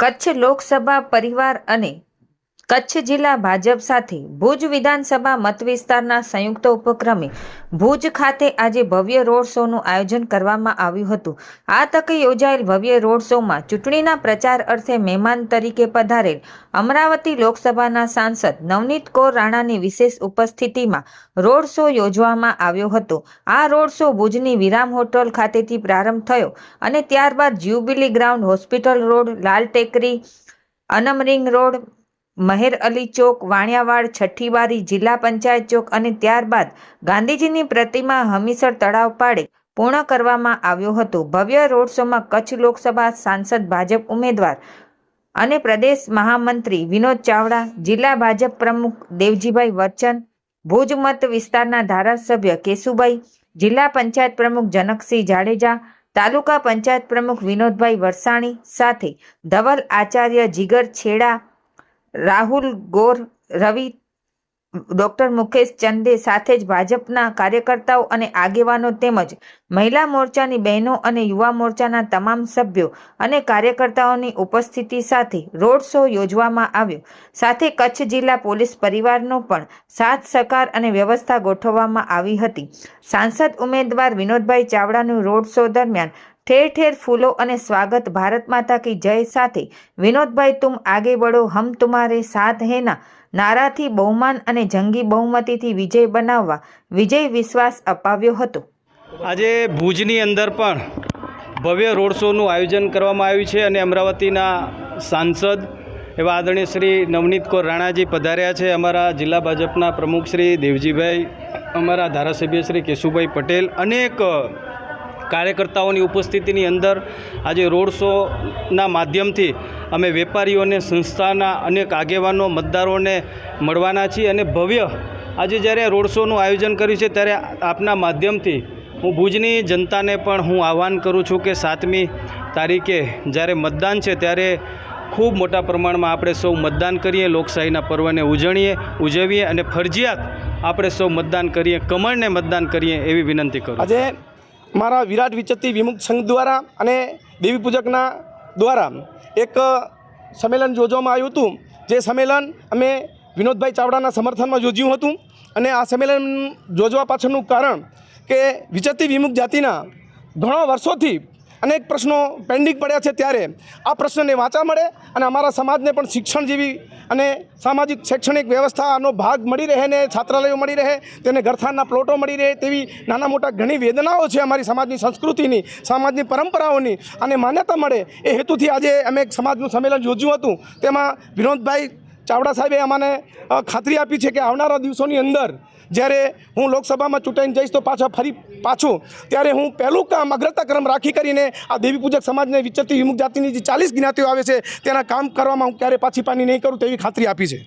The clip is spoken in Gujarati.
કચ્છ લોકસભા પરિવાર અને કચ્છ જિલ્લા ભાજપ સાથે ભુજ વિધાનસભા મત વિસ્તારના સંયુક્ત ઉપક્રમે ભુજ ખાતે આજે ભવ્ય રોડ શોનું આયોજન કરવામાં આવ્યું હતું. આ તકે યોજાયેલ ભવ્ય રોડ શોમાં ચૂંટણીના પ્રચાર અર્થે મહેમાન તરીકે પધારેલ અમરાવતી લોકસભાના સાંસદ નવનીત કૌર રાણાની વિશેષ ઉપસ્થિતિમાં રોડ શો યોજવામાં આવ્યો હતો. આ રોડ શો ભુજની વિરામ હોટલ ખાતેથી પ્રારંભ થયો અને ત્યારબાદ jubilee ground hospital road, Lal Tekri, અનમરિંગ road મહેર અલી ચોક, વાણિયાવાડ, છઠ્ઠીબારી, જિલ્લા પંચાયત ચોક અને ત્યારબાદ ગાંધીજીની પ્રતિમા હમીસર તળાવ પાડે પૂર્ણ કરવામાં આવ્યો હતો. ભવ્ય રોડ શોમાં કચ્છ લોકસભા સાંસદ, ભાજપ ઉમેદવાર અને પ્રદેશ મહામંત્રી વિનોદ ચાવડા, જિલ્લા ભાજપ પ્રમુખ દેવજીભાઈ વચ્ચન, ભુજ મત વિસ્તારના ધારાસભ્ય કેશુભાઈ, જિલ્લા પંચાયત પ્રમુખ જનકસિંહ જાડેજા, તાલુકા પંચાયત પ્રમુખ વિનોદભાઈ વરસાણી સાથે ધવલ આચાર્ય જીગર છેડા રાહુલ ગોર, રવિ, ડોક્ટર મુકેશ ચંદે સાથે જ ભાજપના કાર્યકર્તાઓ અને આગેવાનો તેમજ મહિલા મોરચાની બહેનો અને યુવા મોરચાના તમામ સભ્યો અને કાર્યકર્તાઓની ઉપસ્થિતિ સાથે રોડ શો યોજવામાં આવ્યો. સાથે કચ્છ જિલ્લા પોલીસ પરિવારનો પણ સાથ, સહકાર અને વ્યવસ્થા ગોઠવવામાં આવી હતી. સાંસદ ઉમેદવાર વિનોદભાઈ ચાવડાનું રોડ શો દરમિયાન ઠેર ઠેર ફૂલો અને સ્વાગત ભારત માતા કી જય સાથે. વિનોદભાઈ, તુમ આગે બળો હમ તુમારે સાથ હેના નારાથી બહુમાન અને જંગી બહુમતીથી વિજય બનાવવા વિજય વિશ્વાસ અપાવ્યો હતો. આજે ભુજની અંદર પણ ભવ્ય રોડ શોનું આયોજન કરવામાં આવ્યું છે અને અમરાવતીના સાંસદ એવા આદરણીય શ્રી નવનીત કૌર રાણાજી પધાર્યા છે. અમારા જિલ્લા ભાજપના પ્રમુખ શ્રી દેવજીભાઈ, અમારા ધારાસભ્ય શ્રી કેશુભાઈ પટેલ, અનેક કાર્યકર્તાઓની ઉપસ્થિતિની અંદર આજે રોડ શોના માધ્યમથી અમે વેપારીઓને સંસ્થાના અનેક આગેવાનો, મતદારોને મળવાના છીએ અને ભવ્ય આજે જ્યારે રોડ શોનું આયોજન કર્યું છે ત્યારે આપના માધ્યમથી હું ભુજની જનતાને પણ હું આહ્વાન કરું છું કે સાતમી તારીખે જ્યારે મતદાન છે ત્યારે ખૂબ મોટા પ્રમાણમાં આપણે સૌ મતદાન કરીએ, લોકશાહીના પર્વને ઉજણીએ ઉજવીએ અને ફરજિયાત આપણે સૌ મતદાન કરીએ, કમળને મતદાન કરીએ એવી વિનંતી કરું આજે મારા વિરાટ વિચતી વિમુક્ત સંઘ દ્વારા અને દેવી પૂજકના દ્વારા એક સંમેલન યોજવામાં આવ્યું હતું. જે સંમેલન અમે વિનોદભાઈ ચાવડાના સમર્થનમાં યોજ્યું હતું અને આ સંમેલન યોજવા પાછળનું કારણ કે વિચતી વિમુક્ત જાતિના ઘણા વર્ષોથી અનેક પ્રશ્નો પેન્ડિંગ પડ્યા છે ત્યારે આ પ્રશ્નને વાંચા મળે અને અમારા સમાજને પણ શિક્ષણ જેવી અને સામાજિક શૈક્ષણિક વ્યવસ્થાનો ભાગ મળી રહે ને છાત્રાલયો મળી રહે, તેને ગરથાના પ્લોટો મળી રહે તેવી નાના મોટા ઘણી વેદનાઓ છે અમારી સમાજની સંસ્કૃતિની, સમાજની પરંપરાઓની અને માન્યતા મળે એ હેતુથી આજે અમે એક સમાજનું સંમેલન યોજ્યું હતું. તેમાં વિનોદભાઈ ચાવડા સાહેબે અમને ખાતરી આપી છે કે આવનારા દિવસોની અંદર જ્યારે હું લોકસભામાં ચૂંટાઈને જઈશ તો પાછા ફરી પાછું, ત્યારે હું પહેલું કામ અગ્રતા ક્રમ રાખી કરીને આ દેવી પૂજક સમાજને વિચરતી વિમુખ જાતિની જે ચાલીસ જ્ઞાતિઓ આવે છે, તેના કામ કરવામાં હું ક્યારે પાછી પાની નહીં કરું તેવી ખાતરી આપી છે.